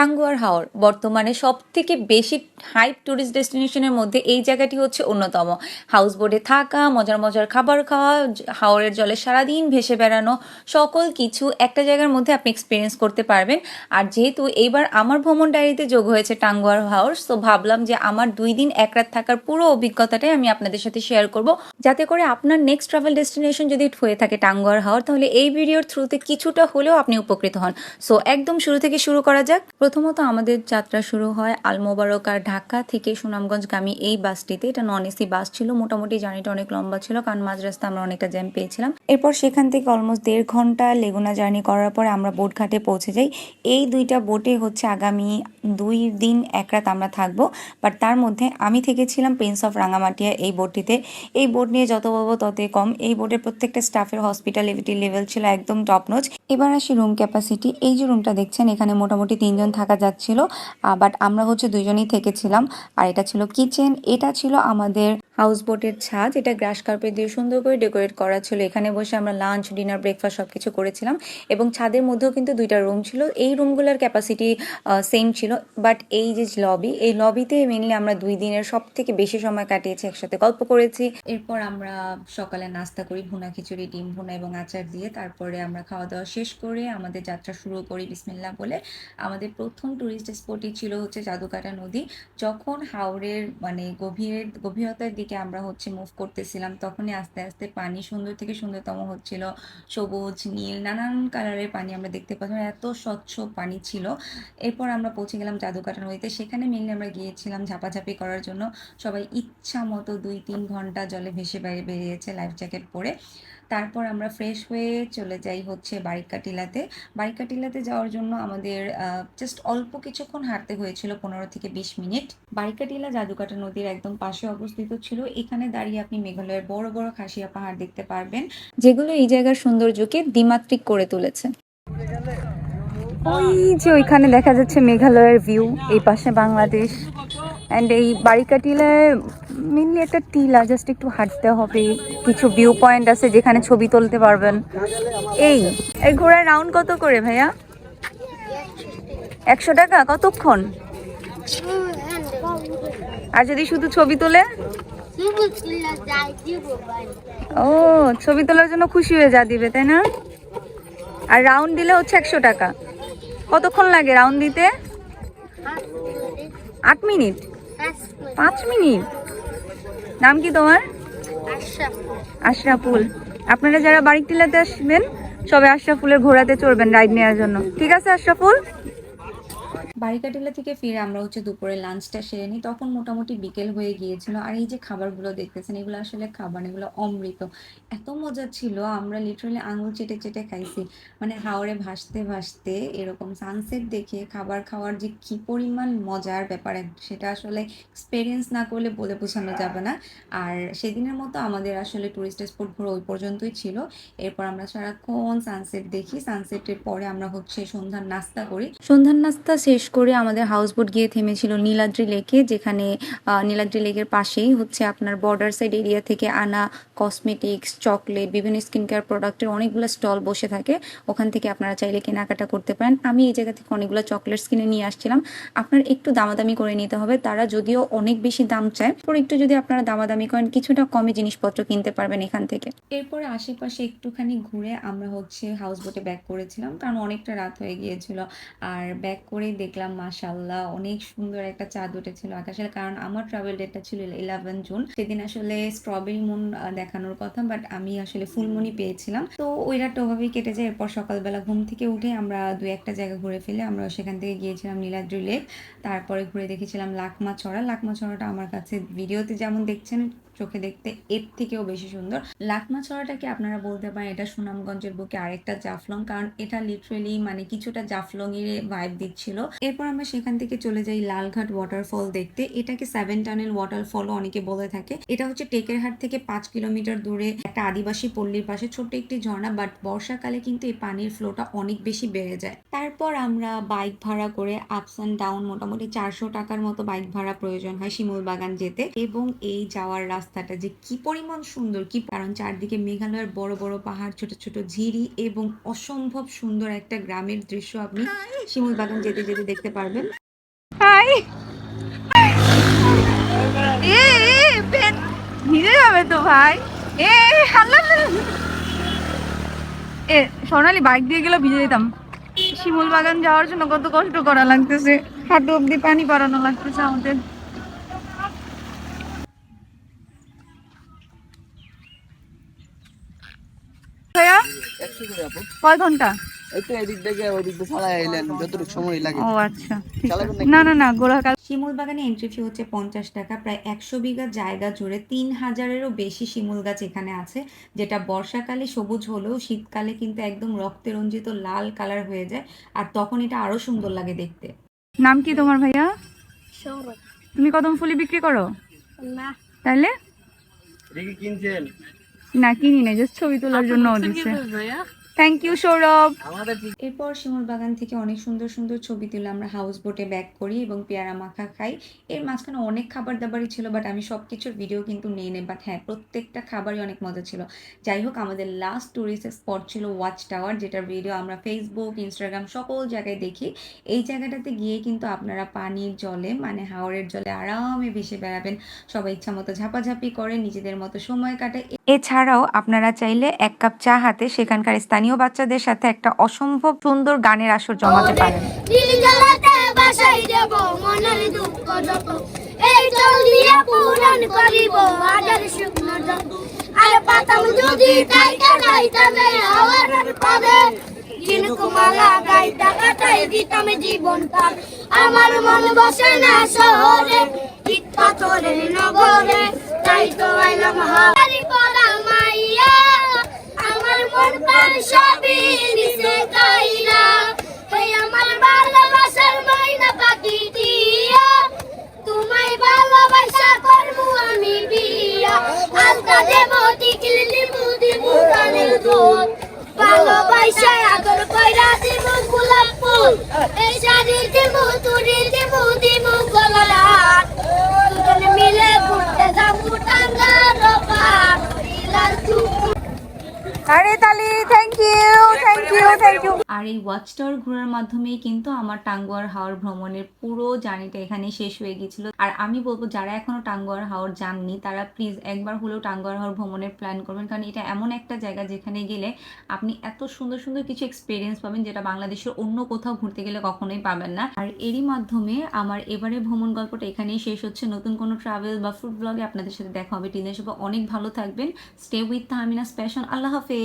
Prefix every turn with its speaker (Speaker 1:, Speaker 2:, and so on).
Speaker 1: টাঙ্গুয়ার হাওর বর্তমানে সব থেকে বেশি হাইপ ট্যুরিস্ট ডেস্টিনেশনের মধ্যে এই জায়গাটি হচ্ছে অন্যতম। হাউস বোটে থাকা, মজার মজার খাবার খাওয়া, হাওরের জলে সারাদিন ভেসে বেড়ানো, সকল কিছু একটা জায়গার মধ্যে আপনি এক্সপিরিয়েন্স করতে পারবেন। আর যেহেতু এইবার আমার ভ্রমণ ডায়েরিতে যোগ হয়েছে টাঙ্গুয়ার হাওর তো ভাবলাম যে আমার দুই দিন এক রাত থাকার পুরো অভিজ্ঞতাটাই আমি আপনাদের সাথে শেয়ার করব। যাতে করে আপনার নেক্সট ট্রাভেল ডেস্টিনেশন যদি হয়ে থাকে টাঙ্গুয়ার হাওর তাহলে এই ভিডিওর থ্রুতে কিছুটা হলেও আপনি উপকৃত হন। সো একদম শুরু থেকে শুরু করা যাক। প্রথমত আমাদের যাত্রা শুরু হয় আলমোবারক আর ঢাকা থেকে সুনামগঞ্জগামী এই বাসটিতে। এটা নন এসি বাস ছিল। মোটামুটি জার্নিটা অনেক লম্বা ছিল, কারণ মাঝ রাস্তা আমরা অনেকটা জ্যাম পেয়েছিলাম। এরপর সেখান থেকে অলমোস্ট দেড় ঘণ্টা লেগুনা জার্নি করার পরে আমরা বোট ঘাটে পৌঁছে যাই। এই দুইটা বোটে হচ্ছে আগামী দুই দিন এক রাত আমরা থাকব। বাট তার মধ্যে আমি থেকেছিলাম প্রিন্স অফ রাঙামাটিয়া এই বোটটিতে। এই বোট নিয়ে যত পাবো ততই কম। এই বোটের প্রত্যেকটা স্টাফের হসপিটালিটি লেভেল ছিল একদম টপ এবার আসি রুম ক্যাপাসিটি এই যে রুমটা দেখছেন, এখানে মোটামুটি তিনজন থাকা যাচ্ছিল বাট আমরা হচ্ছে দুজনেই থেকেছিলাম। আর এটা ছিল কিচেন এটা ছিল আমাদের হাউস বোটের ছাদ, এটা গ্রাস কার্পেট দিয়ে সুন্দর করে ডেকোরেট করা ছিল। এখানে বসে আমরা লাঞ্চ, ডিনার, ব্রেকফাস্ট সব কিছু করেছিলাম এবং ছাদের মধ্যেও কিন্তু দুইটা রুম ছিল। এই রুমগুলোর ক্যাপাসিটি সেম ছিল বাট এই যে লবি এই লবিতে মেনলি আমরা দুই দিনের সব থেকে বেশি সময় কাটিয়েছি, একসাথে গল্প করেছি। এরপর আমরা সকালে নাস্তা করি, ভুনা খিচুড়ি, ডিম ভুনা এবং আচার দিয়ে। তারপরে আমরা খাওয়া দাওয়া শেষ করে আমাদের যাত্রা শুরু করি বিসমিল্লা বলে। আমাদের প্রথম টুরিস্ট স্পটই ছিল হচ্ছে জাদুকাটা নদী। যখন হাওড়ের মানে গভীরের, গভীরতার দিকে আমরা হচ্ছে মুভ করতেছিলাম, তখনই আস্তে আস্তে পানি সুন্দর থেকে সুন্দরতম হচ্ছিল। সবুজ, নীল, নানান কালারের পানি আমরা দেখতে পাচ্ছিলাম এত স্বচ্ছ পানি ছিল। এরপর আমরা পৌঁছে গেলাম জাদুকাটা নদীতে। সেখানে মেনলি আমরা গিয়েছিলাম ঝাপাঝাপি করার জন্য। সবাই ইচ্ছা মতো দুই তিন ঘণ্টা জলে ভেসে বেরিয়েছে লাইফ জ্যাকেট পরে। তারপর আমরা ফ্রেশ হয়ে চলে যাই হচ্ছে বারিকা টিলাতে বারিকা টিলাতে যাওয়ার জন্য আমাদের জাস্ট অল্প কিছুক্ষণ হাঁটতে হয়েছিল পনেরো থেকে বিশ মিনিট। বারিকা টিলা জাদুকাটা নদীর একদম পাশে অবস্থিত ছিল। এখানে দাঁড়িয়ে আপনি মেঘালয়ের বড় বড় খাসিয়া পাহাড় দেখতে পারবেন, যেগুলো এই জায়গার সৌন্দর্যকে দ্বিমাত্রিক করে তুলেছে। ওই যে ওইখানে দেখা যাচ্ছে মেঘালয়ের ভিউ এই পাশে বাংলাদেশ। অ্যান্ড এই বারিকা টিলায় মেনলি একটা টিলা জাস্ট একটু হাঁটতে হবে। কিছু ভিউ পয়েন্ট আছে যেখানে ছবি তুলতে পারবেন। এই এই ঘোড়ার রাউন্ড কত করে ভাইয়া? একশো টাকা? কতক্ষণ? আর যদি শুধু ছবি তোলে? ও, ছবি তোলার জন্য খুশি হয়ে যা দিবে, তাই না? আর রাউন্ড দিলে হচ্ছে একশো টাকা। কতক্ষণ লাগে রাউন্ড দিতে? আট মিনিট? পাঁচ মিনিট? নাম কি তোমার? আশরাফুল। আপনারা যারা বাড়ি টিলাতে আসবেন সবাই আশরাফুলের ঘোড়াতে চড়বেন রাইড নেওয়ার জন্য। ঠিক আছে আশরাফুল? বারিকাটিলা থেকে ফিরে আমরা হচ্ছে দুপুরে লাঞ্চটা সেরে নিই। তখন মোটামুটি বিকেল হয়ে গিয়েছিল। আর এই যে খাবারগুলো দেখতেছেন, এগুলো আসলে খাবার, এগুলো অমৃত। এত মজা ছিল। আমরা লিটারালি আঙুল চেটে চেটে খাইছি। মানে হাওড়ে ভাসতে ভাসতে এরকম সানসেট দেখে খাবার খাওয়ার যে কি পরিমাণ মজার ব্যাপার, সেটা আসলে এক্সপেরিয়েন্স না করলে বলে বোঝানো যাবে না। আর সেদিনের মতো আমাদের আসলে টুরিস্ট স্পট ঘোরা ওই পর্যন্তই ছিল। এরপর আমরা সারাক্ষণ সানসেট দেখি। সানসেটের পরে আমরা হচ্ছে সন্ধ্যার নাস্তা করি। সন্ধ্যার নাস্তা শেষ করে আমাদের হাউস বোট গিয়ে থেমেছিল নীলাদ্রি লেকে, যেখানে নীলাদ্রি লেকের পাশেই হচ্ছে আপনার বর্ডার সাইড এরিয়া থেকে আনা কসমেটিক্স চকলেট বিভিন্ন স্কিন কেয়ার প্রোডাক্টের অনেকগুলো স্টল বসে থাকে। ওখান থেকে আপনারা চাইলে কেনাকাটা করতে পারেন। আমি এই জায়গা থেকে অনেকগুলো চকলেটস কিনে নিয়ে আসছিলাম। আপনার একটু দামাদামি করে নিতে হবে। তারা যদিও অনেক বেশি দাম চায়, পরে একটু যদি আপনারা দামাদামি করেন, কিছুটা কমে জিনিসপত্র কিনতে পারবেন এখান থেকে। এরপরে আশেপাশে একটুখানি ঘুরে আমরা হচ্ছে হাউস বোটে ব্যাক করেছিলাম, কারণ অনেকটা রাত হয়ে গিয়েছিল। আর ব্যাক করেই দেখলাম মাশাল্লাহ অনেক সুন্দর একটা চাঁদ উঠেছিল আকাশের কারণ আমার ট্রাভেল ডেটটা ছিল ইলেভেন জুন সেদিন আসলে স্ট্রবেরি মুন দেখানোর কথা বাট আমি আসলে ফুলমুনি পেয়েছিলাম। তো ওই রাতটা ওভাবেই কেটে যায়। এরপর সকালবেলা ঘুম থেকে উঠে আমরা দু একটা জায়গা ঘুরে ফেলে আমরা সেখান থেকে গিয়েছিলাম নীলাদ্রি লেক তারপরে ঘুরে দেখেছিলাম লাকমা ছড়া লাকমা ছড়াটা আমার কাছে ভিডিওতে যেমন দেখছেন চোখে দেখতে এর থেকেও বেশি সুন্দর। লাকমা ছড়াটাকে আপনারা বলতে পারেন, এটা সুনামগঞ্জের বুকে আরেকটা জাফলং, কারণ এটা লিটারেলি মানে কিছুটা জাফলং এর ভাইব দিচ্ছিল। এরপর আমরা সেখান থেকে চলে যাই লালঘাট ওয়াটারফল দেখতে। এটাকে সেভেন টানেল ওয়াটারফলও অনেকে বলে থাকে। এটা হচ্ছে টেকেরহাট থেকে পাঁচ কিলোমিটার দূরে একটা আদিবাসী পল্লীর পাশে ছোট্ট একটি ঝর্ণা বাট বর্ষাকালে কিন্তু এই পানির ফ্লোটা অনেক বেশি বেড়ে যায়। তারপর আমরা বাইক ভাড়া করে আপস অ্যান্ড ডাউন মোটামুটি চারশো টাকার মতো বাইক ভাড়া প্রয়োজন হয় শিমুল বাগান যেতে। এবং এই যাওয়ার রাস্তা রাস্তাটা যে কি পরিমাণ সুন্দর, কি কারণ চারদিকে মেঘালয়ের বড় বড় পাহাড়, ছোট ছোট ঝিরি এবং অসম্ভব সুন্দর একটা গ্রামের দৃশ্য আপনি শিমুল বাগান যেতে যেতে দেখতে পারবেন।
Speaker 2: ভিজে যাবে তো ভাই। এ সোনালি বাইক দিয়ে গেলে ভিজে যেতাম। শিমুল বাগান যাওয়ার জন্য কত কষ্ট করা লাগতেছে। হাঁটু অব্দি পানি পারানো লাগতেছে আমাদের।
Speaker 3: একশো করে আপু
Speaker 2: কয় ঘণ্টা?
Speaker 3: এই তো এদিক থেকে ওই দিয়ে চালাই এলেন যতটুকু সময় লাগে।
Speaker 2: ও আচ্ছা ঠিক
Speaker 3: চালাবেন
Speaker 2: আছে। না না না গোলাকাল
Speaker 1: শিমুল বাগানে এন্ট্রি ফি হচ্ছে পঞ্চাশ টাকা প্রায় একশো বিঘা জায়গা জুড়ে তিন হাজারেরও বেশি শিমুল গাছ এখানে আছে যেটা বর্ষাকালে সবুজ হলেও শীতকালে কিন্তু একদম রক্তে রঞ্জিত লাল কালার হয়ে যায় আর তখন এটা আরও সুন্দর লাগে দেখতে।
Speaker 2: নাম কি তোমার ভাইয়া? তুমি কদম ফুলি বিক্রি করো? তাহলে
Speaker 3: কিনছেন?
Speaker 2: না কিনি নাই জাস্ট ছবি তোলার জন্য দিচ্ছে থ্যাংক ইউ সৌরভ
Speaker 1: এরপর শিমুল বাগান থেকে অনেক সুন্দর সুন্দর ছবি তুলে আমরা হাউস বোটে ব্যাক করি এবং পেয়ারা মাখা খাই। এর মাঝখানে অনেক খাবার দাবারই ছিল বাট আমি সব কিছুর ভিডিও কিন্তু নিয়ে নেই। বাট হ্যাঁ প্রত্যেকটা খাবারই অনেক মজা ছিল। যাই হোক আমাদের লাস্ট ট্যুরিস্ট স্পট ছিল ওয়াচ টাওয়ার যেটার ভিডিও আমরা ফেসবুক ইনস্টাগ্রাম সকল জায়গায় দেখি। এই জায়গাটাতে গিয়ে কিন্তু আপনারা পানির জলে মানে হাওরের জলে আরামে ভেসে বেড়াবেন। সবাই ইচ্ছা মতো ঝাপাঝাপি করে নিজেদের মতো সময় কাটায়। এছাড়াও আপনারা চাইলে এক কাপ চা হাতে সেখানকার স্থানীয় বাচ্চাদের সাথে একটা অসম্ভব সুন্দর গানের আসর জমাতে পারেন।
Speaker 4: আর পাতাম যদি কাটাই দিতাম আমার মন বসে না শহরে নগরে। তাই তো আইলাম পড়া মাইয়া। প্রাণ সবই দিছে কাইরা এই আমার ভালোবাসার মাইনা পাখি দিয়া, তোমায় ভালোবাসা করব আমি বিয়া। আলতা দেব, টিকিল লিবু দিব কানের দুধ ভালোবাসা আদর কইরা দিব গোলাপ ফুল। এই শাড়ি দিব তুড়ি দিব দিব গলার
Speaker 2: আরে তালি thank you thank you thank you
Speaker 1: আর এই ওয়াচ টাওয়ার ঘোরার মাধ্যমেই কিন্তু আমার টাঙ্গুয়ার হাওর ভ্রমণের পুরো জার্নিটা এখানে শেষ হয়ে আর আমি বলব, যারা এখনও টাঙ্গুয়ার হাওর যাননি, তারা প্লিজ একবার হলেও টাঙ্গুয়ার হাওর ভ্রমণের প্ল্যান করবেন। কারণ এটা এমন একটা জায়গা যেখানে গেলে আপনি এত সুন্দর সুন্দর কিছু এক্সপিরিয়েন্স পাবেন যেটা বাংলাদেশের অন্য কোথাও ঘুরতে গেলে কখনোই পাবেন না। আর এরই মাধ্যমে আমার এবারে ভ্রমণ গল্পটা এখানেই শেষ হচ্ছে। নতুন কোনো ট্রাভেল বা ফুড ব্লগে আপনাদের সাথে দেখা হবে। টিনের সবাই অনেক ভালো থাকবেন। স্টে উইথ তাহমিনা স্পেশন আল্লাহ হাফেজ।